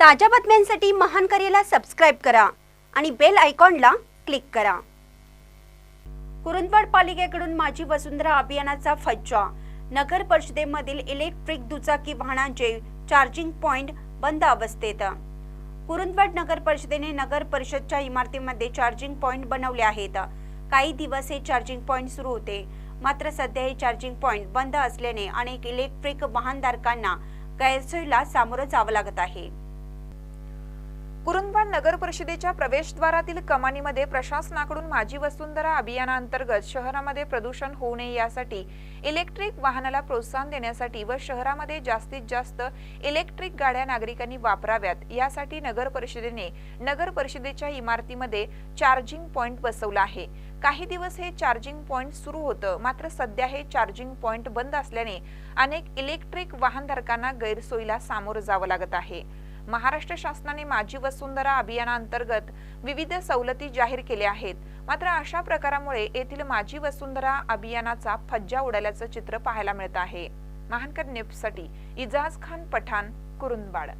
ताज्या बातम्यांसाठी महान करेला सबस्क्राईब करा आणि बेल आयकॉनला क्लिक करा. कुरुंदवाड पालिकेकडून माझी वसुंधरा अभियानाचा फज्जा. नगर परिषदेमधील इलेक्ट्रिक दुचाकी वाहनांचे चार्जिंग पॉइंट बंद अवस्थेत. कुरुंदवाड नगर परिषदेने नगर परिषदच्या इमारतीमध्ये चार्जिंग पॉइंट बनवले आहेत. काही दिवस हे चार्जिंग पॉइंट सुरू होते. मात्र सध्या हे चार्जिंग पॉइंट बंद असल्याने अनेक इलेक्ट्रिक वाहनधारकांना गैरसोयीला सामोरं जावं लागत आहे. कुरुंदवाड नगर परिषदेच्या प्रवेशद्वारातील कमानीमध्ये प्रशासनाकडून माझी वसुंधरा अभियानांतर्गत शहरामध्ये प्रदूषण होऊ नये यासाठी इलेक्ट्रिक वाहनाला प्रोत्साहन देण्यासाठी व शहरामध्ये जास्तीत जास्त इलेक्ट्रिक गाड्या नागरिकांनी वापराव्यात. यासाठी नगर परिषदेने नगर परिषदेच्या इमारतीमध्ये चार्जिंग पॉइंट बसवला आहे. काही दिवस हे चार्जिंग पॉइंट सुरू होतं. मात्र सध्या हे चार्जिंग पॉइंट बंद असल्याने अनेक इलेक्ट्रिक वाहनधारकांना गैरसोयीला सामोरं जावं लागत आहे. महाराष्ट्र शासनाने माझी वसुंधरा अभियानांतर्गत विविध सवलती जाहीर केल्या आहेत. मात्र अशा प्रकारामुळे येथील माझी वसुंधरा अभियानाचा फज्जा उडाल्याचं चित्र पाहायला मिळत आहे. महानकर न्यूजसाठी इजाज खान पठाण कुरुंदवाड.